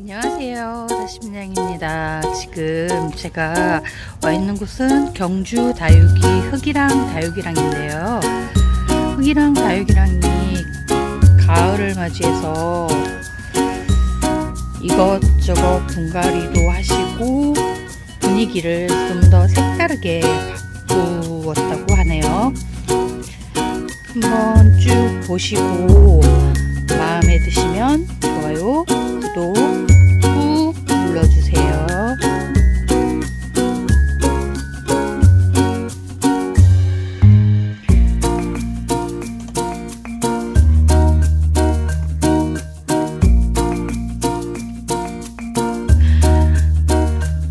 안녕하세요. 다시민양입니다. 지금 제가 와 있는 곳은 경주 다육이 흑이랑 다육이랑인데요. 흑이랑 다육이랑이 가을을 맞이해서 이것저것 분갈이도 하시고 분위기를 좀 더 색다르게 바꾸었다고 하네요. 한번 쭉 보시고 마음에 드시면 좋아요, 구독 꾹 눌러주세요.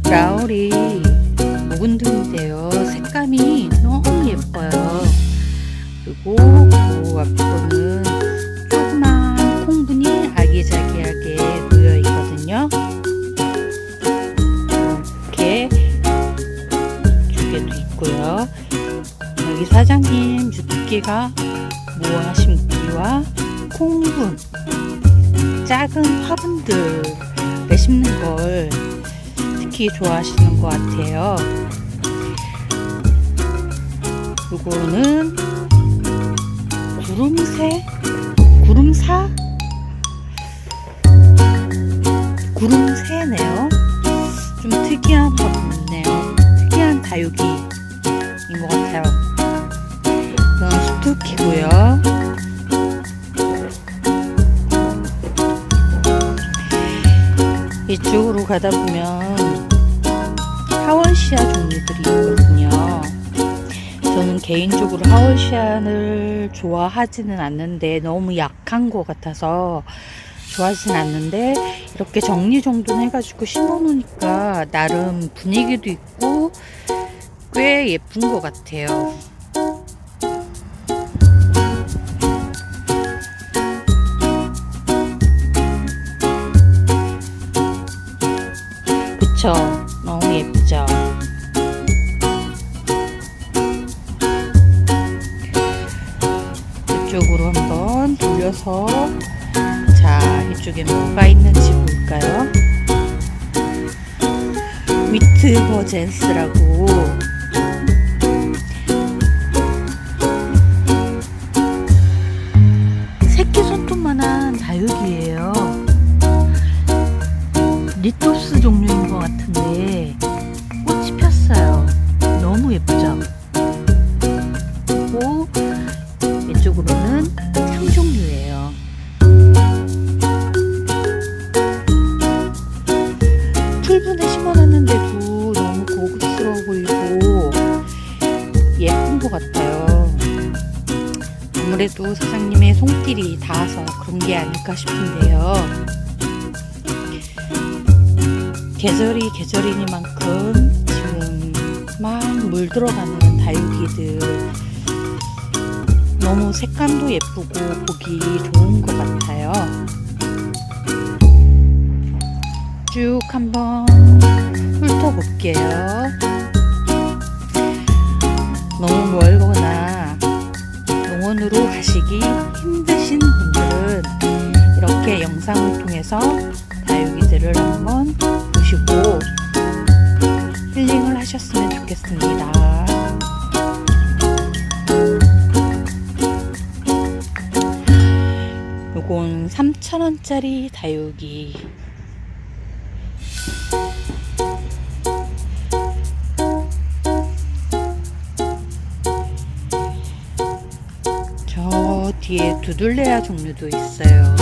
라울이 묵은둥인데요. 색감이 너무 예뻐요. 그리고 그 앞부분은 조그만 콩분이 아기자기하게 주특기가 모아 심기와 콩분, 작은 화분들 내심는 걸 특히 좋아하시는 것 같아요. 요거는 구름새? 구름사? 구름새네요. 좀 특이한 화분이네요. 특이한 다육이 수투키고요. 이쪽으로 가다 보면 하원시아 종류들이 있거든요. 저는 개인적으로 하원시안을 좋아하지는 않는데 너무 약한 것 같아서 좋아하진 않는데 이렇게 정리정돈 해가지고 심어놓으니까 나름 분위기도 있고 꽤 예쁜 것 같아요. 그쵸? 너무 예쁘죠? 이쪽으로 한번 돌려서 자 이쪽에 뭐가 있는지 볼까요? 위트 버젠스라고 리토스 종류인 것 같은데 꽃이 폈어요. 너무 예쁘죠? 그리고 이쪽으로는 상종류예요. 풀분에 심어놨는데도 너무 고급스러워 보이고 예쁜 것 같아요. 아무래도 사장님의 손길이 닿아서 그런 게 아닐까 싶은데요. 계절이 계절이니만큼 지금 막 물 들어가는 다육이들 너무 색감도 예쁘고 보기 좋은 것 같아요. 쭉 한번 훑어볼게요. 너무 멀거나 농원으로 가시기 힘드신 분들은 이렇게 영상을 통해서 다육이들을 한번 보시고 힐링을 하셨으면 좋겠습니다. 요건 3,000원짜리 다육이. 저 뒤에 두둘레아 종류도 있어요.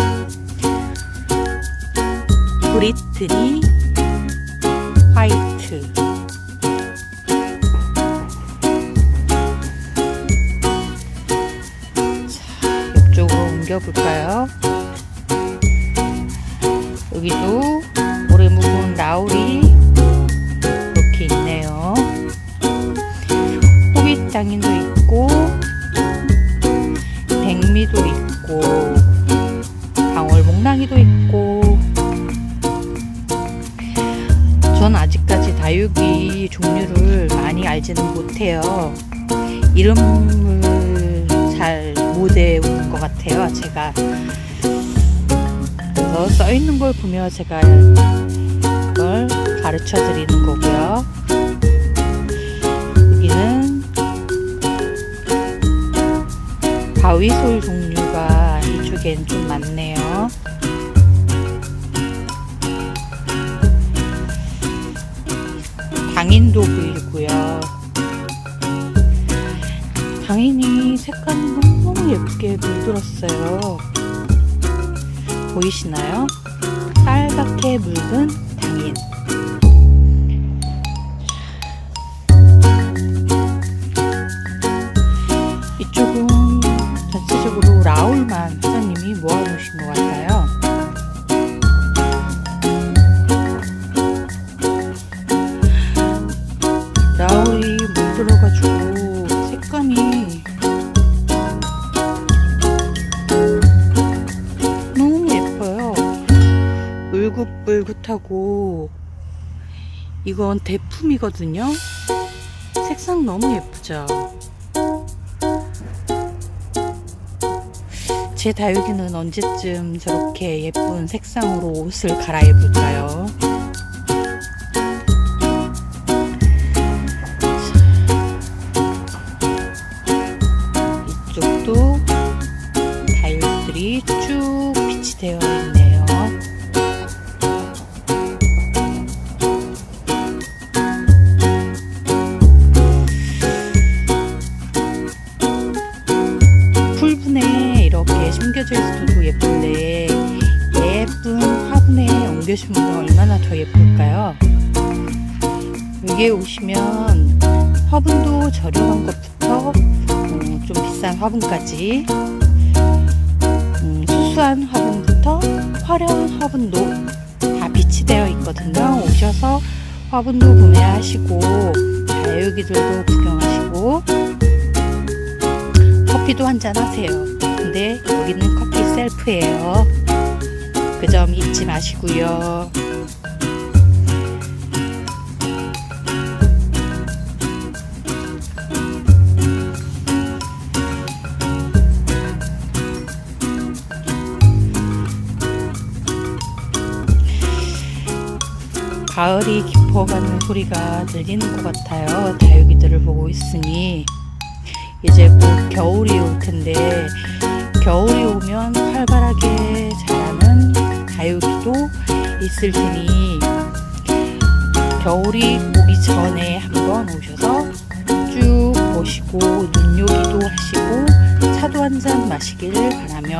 브리트니 화이트. 자, 옆쪽으로 옮겨볼까요? 여기도 오래 묵은 라울이 이렇게 있네요. 호빗 당인도 있고, 종류를 많이 알지는 못해요. 이름을 잘 못 외우는 것 같아요, 제가. 써 있는 걸 보며 제가 이걸 가르쳐 드리는 거고요. 여기는 바위솔 종류가 이쪽엔 좀 많네요. 당인이 색깔이 너무 예쁘게 물들었어요. 보이시나요? 빨갛게 묽은 당인. 울긋불긋하고 이건 대품이거든요. 색상 너무 예쁘죠. 제 다육이는 언제쯤 저렇게 예쁜 색상으로 옷을 갈아입을까요? 이쪽도 다육들이 쭉 빛이 되어 있네요. 심겨져 있어도 예쁜데 예쁜 화분에 옮겨주면 얼마나 더 예쁠까요? 여기에 오시면 화분도 저렴한 것부터 음, 좀 비싼 화분까지 음, 수수한 화분부터 화려한 화분도 다 빛이 되어 있거든요. 오셔서 화분도 구매하시고 다육이들도 구경하시고 커피도 한잔 하세요. 근데 여기는 커피 셀프예요. 그 점 잊지 마시고요. 가을이 깊어가는 소리가 들리는 것 같아요. 다육이들을 보고 있으니 이제 곧 겨울이 올 텐데 겨울이 오면 활발하게 자라는 다육이도 있을 테니 겨울이 오기 전에 한번 오셔서 쭉 보시고 눈요기도 하시고 차도 한 잔 마시길 바라며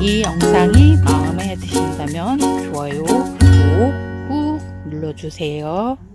이 영상이 마음에 드신다면 좋아요, 구독 꾹 눌러주세요.